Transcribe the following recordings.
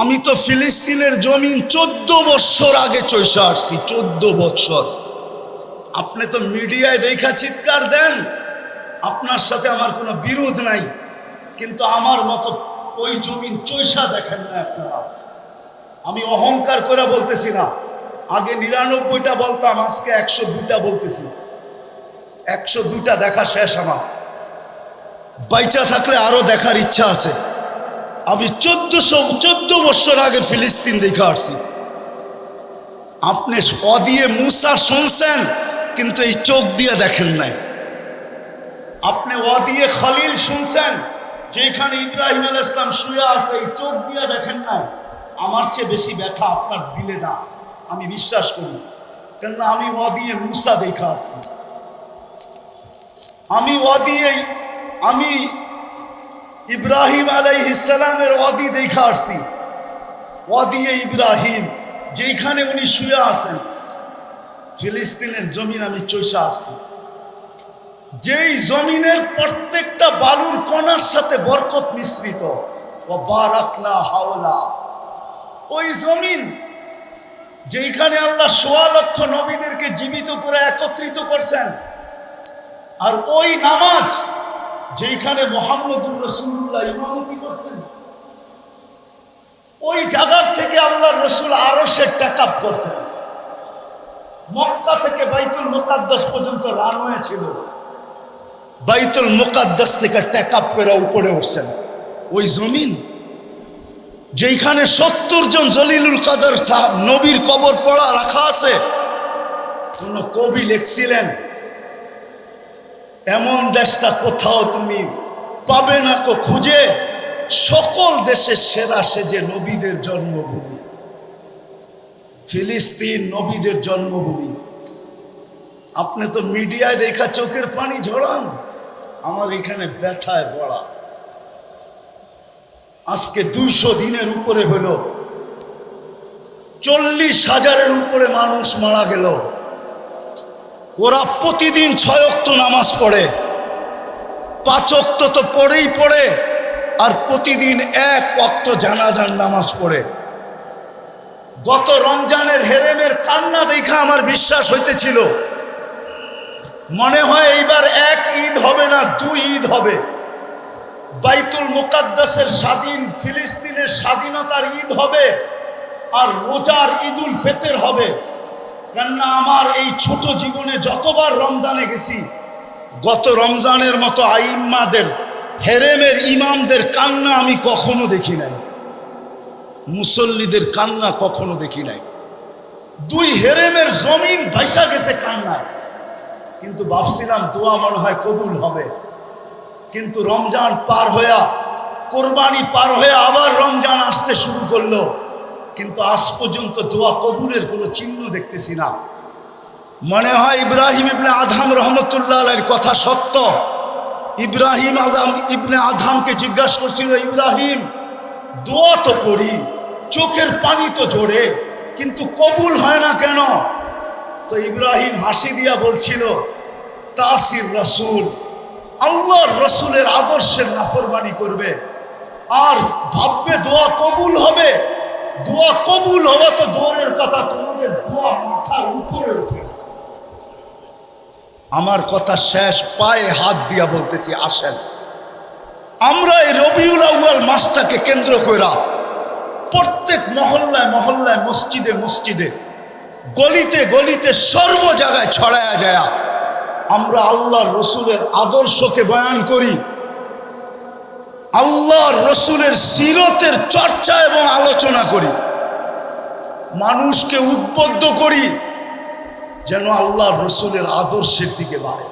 আমি তো ফিলিস্তিনের জমিন চোদ্দ বৎসর আগে চৈসা আসছি চোদ্দ বৎসর আপনি তো মিডিয়ায় দেখা চিৎকার দেন, আপনার সাথে আমার কোনো বিরোধ নাই, কিন্তু আমার মতো ওই জমিন চৈসা দেখেন না আপনারা। আমি অহংকার করে বলতেছি না, আগে নিরানব্বইটা বলতাম, আজকে একশো দুটা বলতেছি। একশো দুটা দেখা শেষ আমার। বাইচা থাকলে আরও দেখার ইচ্ছা আছে। আমি চোদ্দশো, চোদ্দ বছর আগে ফিলিস্তিন দেখে আসছি। আপনি অদিয়ে মুসা শুনছেন, কিন্তু এই চোখ দিয়ে দেখেন নাই। আপনি অদিয়ে খালিল শুনছেন, যেখানে ইব্রাহিম আল ইসলাম শুয়ে আছে, এই চোখ দিয়ে দেখেন না আমার চেয়ে বেশি ব্যথা আপনার দিলে না, আমি বিশ্বাস করি। কেননা আমি অদিয়ে মুসা দেখে আসছি। আমি অদিয়ে আমি ইব্রাহিম আলাই ইসালামের অদি দেখা আসছি। অদিয়ে ইব্রাহিম যেখানে উনি শুয়ে আছেন। ফিলিস্তিনের জমিন আমি চৈসা আসছি। যেই জমিনের প্রত্যেকটা বালুর কণার সাথে বরকত মিশ্রিত। ও বারাকনা হাওলা। ওই জমিন যেইখানে আল্লাহ সোয়া লক্ষ নবীদেরকে জীবিত করে একত্রিত করছেন। আর ওই নামাজ যেখানে মোহাম্মদুর রসুল্লাহ ইমামতি করছেন, ওই জায়গার থেকে আল্লাহ রসুল আরও সে ট্যাকআপ করছেন। মক্কা থেকে বাইতুল মোকাদ্দাস পর্যন্ত রানওয়ে ছিল। বাইতুল মোকাদ্দাস থেকে ট্যাকআপ করে উপরে উঠছেন। ওই জমিন যেখানে সত্তর জন জলিলুল কাদের নবীর কবর পড়া রাখা আছে, কোন কবি লিখছিলেন এমন দেশটা কোথাও তুমি পাবে না কো খুঁজে। সকল দেশের সেরা সেজে নবীদের জন্মভূমি। ফিলিস্তিন নবীদের জন্মভূমি। আপনি তো মিডিয়ায় দেখা চোখের পানি ঝরান। আমার এখানে ব্যথায় বড়া আজকে দুইশো দিনের উপরে হলো। চল্লিশ হাজারের উপরে মানুষ মারা গেল। ওরা প্রতিদিন ছয় অক্ত নামাজ পড়ে। পাঁচ অক্ত তো পড়েই পড়ে, আর প্রতিদিন এক অক্ত জানাজান নামাজ পড়ে। গত রমজানের হেরেমের কান্না দেখা আমার বিশ্বাস হইতেছিল। মনে হয় এইবার এক ঈদ হবে না দুই ঈদ হবে। বাইতুল মুকাদ্দাসের স্বাধীন ফিলিস্তিনের স্বাধীনতার ঈদ হবে, আর রোজার ঈদুল ফেতের হবে। কেননা আমার এই ছোট জীবনে যতবার রমজানে গেছি, গত রমজানের মতো আইম্মাদের হেরেমের ইমামদের কান্না আমি কখনো দেখি নাই। মুসল্লিদের কান্না কখনো দেখি নাই। দুই হেরেমের জমিন ভাইসা গেছে কান্নায়। কিন্তু ভাবছিলাম দোয়া মনে হয় কবুল হবে। কিন্তু রমজান পার হইয়া, কোরবানি পার হয়ে আবার রমজান আসতে শুরু করল। কিন্তু আজ পর্যন্ত দোয়া কবুলের কোনো চিহ্ন দেখতেছি না। মনে হয় ইব্রাহিম ইবনে আধাম রহমতুল্লাহ কথা সত্য। ইব্রাহিম আদাম ইবনে আধামকে জিজ্ঞাসা করছিল, ইব্রাহিম, দোয়া তো করি, চোখের পানি তো জোরে কিন্তু কবুল হয় না কেন? তো ইব্রাহিম হাসি দিয়া বলছিল, তাসির রসুল, আল্লাহর রসুলের আদর্শের নাফরমানি করবে, আর ভাববে দোয়া কবুল হবে দোয়া কবুল হবে তো দৌড়ের কথা, তোমাদের দোয়া মাথার উপরে উঠে। আমার কথা শেষ, পায়ে হাত দিয়া বলতেছি, আসেন। আমরা এই রবিউল আউয়াল মাসটাকে কেন্দ্র কইরা প্রত্যেক মহল্লায় মহল্লায়, মসজিদে মসজিদে, গলিতে গলিতে সর্ব জায়গায় ছড়ায়া যায় আমরা আল্লাহর রসুলের আদর্শকে বয়ান করি। রসুলের সিরতের চর্চা এবং আলোচনা করি। মানুষকে উদ্বুদ্ধ করি যেন আল্লাহর রসুলের আদর্শের দিকে বাড়ে।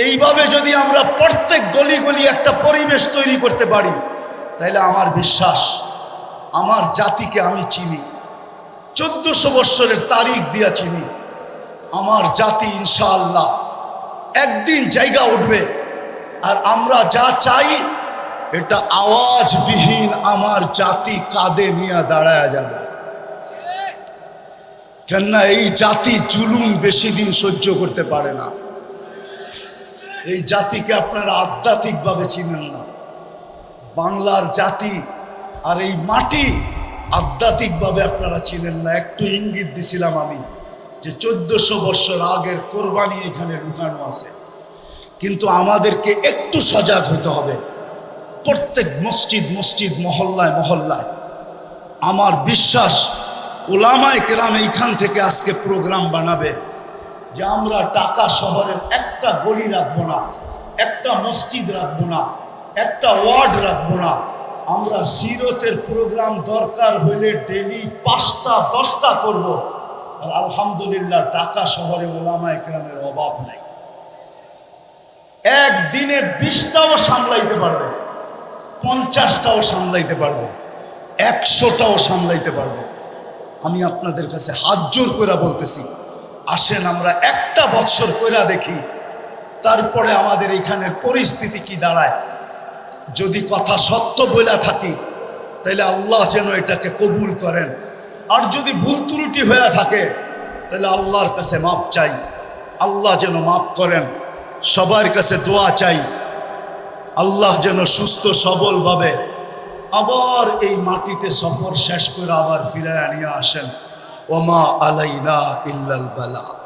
এইভাবে যদি আমরা প্রত্যেক গলি গলি একটা পরিবেশ তৈরি করতে পারি, তাহলে আমার বিশ্বাস, আমার জাতিকে আমি চিনি। চোদ্দশো বৎসরের তারিখ দিয়া চিনি। আমার জাতি ইনশাআল্লাহ একদিন জায়গা উঠবে। আর আমরা যা চাই এটা আওয়াজবিহীন আমার জাতি কাঁধে নিয়ে দাঁড়ায় যাবে। কেননা এই জাতি জুলুম বেশি দিন সহ্য করতে পারে না। এই জাতিকে আপনারা আধ্যাত্মিকভাবে চিনেন না। বাংলার জাতি আর এই মাটি আধ্যাত্মিকভাবে আপনারা ছিলেন না। একটু ইঙ্গিত দিছিলাম আমি যে চোদ্দশো বৎসর আগের কোরবানি এখানে ঢুকানো আছে। কিন্তু আমাদেরকে একটু সজাগ হতে হবে। প্রত্যেক মসজিদ মসজিদ, মহল্লায় মহল্লায়। আমার বিশ্বাস ওলামায় কেরাম এইখান থেকে আজকে প্রোগ্রাম বানাবে যে আমরা টাকা শহরের একটা গলি রাখব না, একটা মসজিদ রাখব না, একটা ওয়ার্ড রাখব না। আমরা সিরতের প্রোগ্রাম দরকার হইলে ডেলি পাঁচটা, দশটা করব। আর আলহামদুলিল্লাহ টাকা শহরে ওলামা একরামের অভাব নাই। একদিনে বিশটাও সামলাইতে পারবে পঞ্চাশটাও সামলাইতে পারবে, একশোটাও সামলাইতে পারবে। আমি আপনাদের কাছে হাত জোর করে বলতেছি, আসেন আমরা একটা বৎসর কইরা দেখি, তারপরে আমাদের এখানের পরিস্থিতি কি দাঁড়ায়। যদি কথা সত্য বলে থাকি তাহলে আল্লাহ যেন এটাকে কবুল করেন। আর যদি ভুল ত্রুটি হয়ে থাকে তাহলে আল্লাহর কাছে মাপ চাই, আল্লাহ যেন মাপ করেন। সবার কাছে দোয়া চাই আল্লাহ যেন সুস্থ, সবলভাবে আবার এই মাটিতে সফর শেষ করে আবার ফিরে আনিয়া আসেন। ওমা আলাইনা ইল্লাল বালাক